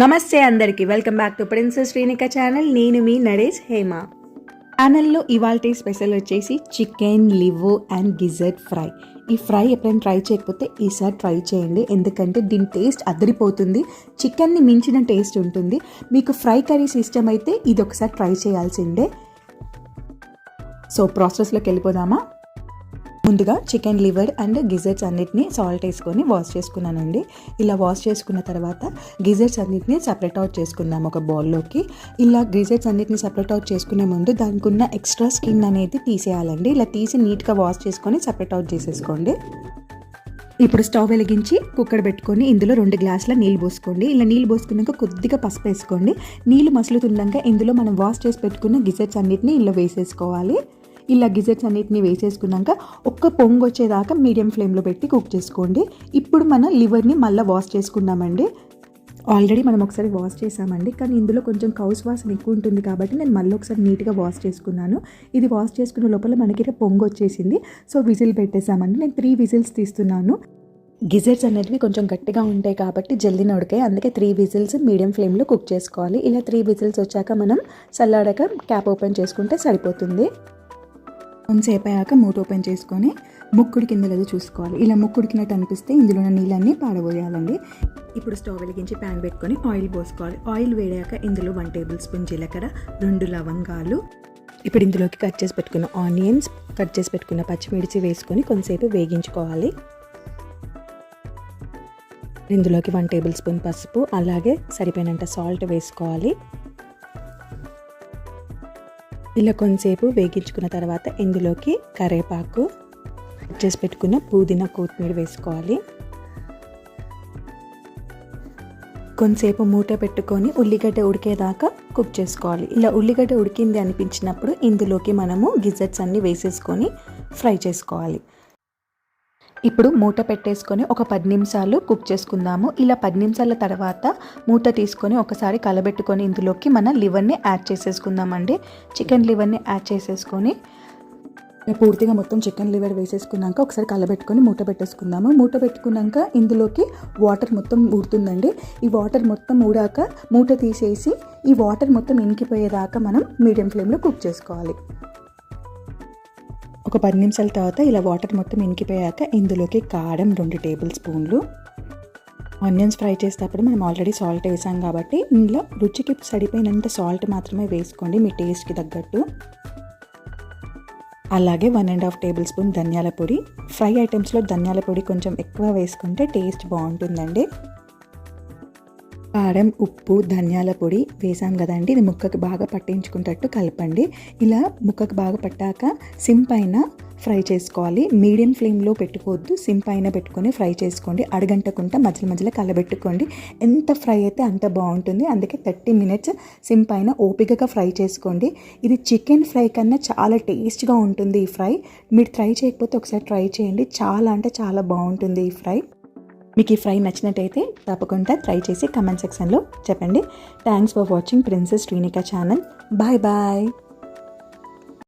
నమస్తే అందరికి. Welcome back to princess Srinika channel నేను మీ నరేష్ హేమ. ఛానల్లో ఇవాళ స్పెషల్ వచ్చేసి chicken liver and gizzard fry ఈ ఫ్రై ఎప్పుడైనా ట్రై చేయకపోతే ఈసారి ట్రై చేయండి. ఎందుకంటే దీని టేస్ట్ అదిరిపోతుంది. చికెన్ని మించిన టేస్ట్ ఉంటుంది. మీకు ఫ్రై కర్రీస్ ఇష్టం అయితే ఇది ఒకసారి ట్రై చేయాల్సిందే సో ప్రాసెస్లోకి వెళ్ళిపోదామా? ముందుగా చికెన్ లివర్ అండ్ గిజర్ట్స్ అన్నిటిని సాల్ట్ వేసుకొని వాష్ చేసుకున్నానండి. ఇలా వాష్ చేసుకున్న తర్వాత గిజర్స్ అన్నిటిని సపరేట్ అవుట్ చేసుకుందాం ఒక బౌల్లోకి ఇలా గిజర్ట్స్ అన్నిటిని సపరేట్ అవుట్ చేసుకునే ముందు దానికి ఉన్న ఎక్స్ట్రా స్కిన్ అనేది తీసేయాలండి. ఇలా తీసి నీట్గా వాష్ చేసుకొని సపరేట్ అవుట్ చేసేసుకోండి. ఇప్పుడు స్టవ్ వెలిగించి కుక్కర్ పెట్టుకొని ఇందులో రెండు గ్లాసుల నీళ్ళు పోసుకోండి. ఇలా నీళ్ళు పోసుకున్నాక కొద్దిగా పసుపు వేసుకోండి. నీళ్ళు మసులుతుండగా ఇందులో మనం వాష్ చేసి పెట్టుకున్న గిజెట్స్ అన్నిటిని ఇలా వేసేసుకోవాలి. ఇలా గిజెట్స్ అన్నిటిని వేసేసుకున్నాక ఒక్క పొంగు వచ్చేదాకా మీడియం ఫ్లేమ్లో పెట్టి కుక్ చేసుకోండి. ఇప్పుడు మనం లివర్ని మళ్ళీ వాష్ చేసుకున్నామండి. ఆల్రెడీ మనం ఒకసారి వాష్ చేసామండి. కానీ ఇందులో కొంచెం కౌస్ వాసన ఎక్కువ ఉంటుంది కాబట్టి నేను మళ్ళీ ఒకసారి నీట్గా వాష్ చేసుకున్నాను. ఇది వాష్ చేసుకున్న లోపల మనకి పొంగు వచ్చేసింది. సో విజిల్ పెట్టేసామండి. నేను త్రీ విజిల్స్ తీస్తున్నాను. గిజర్స్ అనేటివి కొంచెం గట్టిగా ఉంటాయి కాబట్టి జల్దీ ఉడికాయి అందుకే త్రీ విజిల్స్ మీడియం ఫ్లేమ్లో కుక్ చేసుకోవాలి. ఇలా త్రీ విజిల్స్ వచ్చాక మనం చల్లాడాక క్యాప్ ఓపెన్ చేసుకుంటే సరిపోతుంది. కొంతసేపు అయ్యాక మూత ఓపెన్ చేసుకొని ముక్కుడి కింద లేదో చూసుకోవాలి. ఇలా ముక్కుడికినట్టు అనిపిస్తే ఇందులో ఉన్న నీళ్ళన్నీ పాడబోయాలండి. ఇప్పుడు స్టవ్ వెలిగించి ప్యాన్ పెట్టుకొని ఆయిల్ పోసుకోవాలి. ఆయిల్ వేడాక ఇందులో వన్ టేబుల్ స్పూన్ జీలకర్ర రెండు లవంగాలు. ఇప్పుడు ఇందులోకి కట్ చేసి పెట్టుకున్న ఆనియన్స్ కట్ చేసి పెట్టుకున్న పచ్చిమిర్చి వేసుకొని కొంతసేపు వేగించుకోవాలి. ఇందులోకి వన్ టేబుల్ స్పూన్ పసుపు అలాగే సరిపోయినంత సాల్ట్ వేసుకోవాలి. ఇలా కొంతసేపు వేగించుకున్న తర్వాత ఇందులోకి కరేపాకు చేసి పెట్టుకున్న పుదీనా కొత్తిమీర వేసుకోవాలి. కొంతసేపు మూట పెట్టుకొని ఉల్లిగడ్డ ఉడికేదాకా కుక్ చేసుకోవాలి. ఇలా ఉల్లిగడ్డ ఉడికింది అనిపించినప్పుడు ఇందులోకి మనము గిజెట్స్ అన్నీ వేసేసుకొని ఫ్రై చేసుకోవాలి. ఇప్పుడు మూట పెట్టేసుకొని ఒక పది నిమిషాలు కుక్ చేసుకుందాము. ఇలా పది నిమిషాల తర్వాత మూత తీసుకొని ఒకసారి కలబెట్టుకొని ఇందులోకి మన లివర్ని యాడ్ చేసేసుకుందామండి. చికెన్ లివర్ని యాడ్ చేసేసుకొని పూర్తిగా మొత్తం చికెన్ లివర్ వేసేసుకున్నాక ఒకసారి కలబెట్టుకొని మూట పెట్టేసుకుందాము. మూట పెట్టుకున్నాక ఇందులోకి వాటర్ మొత్తం ఊడుతుందండి ఈ వాటర్ మొత్తం ఊడాక మూట తీసేసి ఈ వాటర్ మొత్తం ఇంకిపోయేదాకా మనం మీడియం ఫ్లేమ్లో కుక్ చేసుకోవాలి. ఒక పది నిమిషాల తర్వాత ఇలా వాటర్ మొత్తం ఇంకిపోయాక ఇందులోకి కారం రెండు టేబుల్ స్పూన్లు. ఆనియన్స్ ఫ్రై చేసేటప్పుడు మనం ఆల్రెడీ సాల్ట్ వేసాం కాబట్టి ఇందులో రుచికి సరిపోయినంత సాల్ట్ మాత్రమే వేసుకోండి మీ టేస్ట్కి తగ్గట్టు. అలాగే one and half tablespoon ధనియాల పొడి. ఫ్రై ఐటమ్స్లో ధనియాల పొడి కొంచెం ఎక్కువ వేసుకుంటే టేస్ట్ బాగుంటుందండి. కారం ఉప్పు ధనియాల పొడి వేసాం కదండి. ఇది ముక్కకి బాగా పట్టించుకున్నట్టు కలపండి. ఇలా ముక్కకి బాగా పట్టాక సిమ్ పైన ఫ్రై చేసుకోవాలి. మీడియం ఫ్లేమ్లో పెట్టుకోవద్దు. సిమ్ పైన పెట్టుకొని ఫ్రై చేసుకోండి. అడగంటకుండా మధ్యలో మధ్యలో కలబెట్టుకోండి. ఎంత ఫ్రై అయితే అంత బాగుంటుంది. అందుకే థర్టీ మినిట్స్ సిమ్ పైన ఓపికగా ఫ్రై చేసుకోండి. ఇది చికెన్ ఫ్రై కన్నా చాలా టేస్ట్గా ఉంటుంది ఈ ఫ్రై. మీరు ట్రై చేయకపోతే ఒకసారి ట్రై చేయండి. చాలా అంటే చాలా బాగుంటుంది ఈ ఫ్రై. మీకు ఈ ఫ్రై నచ్చినట్టయితే తప్పకుండా ట్రై చేసి కమెంట్ సెక్షన్లో చెప్పండి. Thanks for watching princess Srinika channel bye bye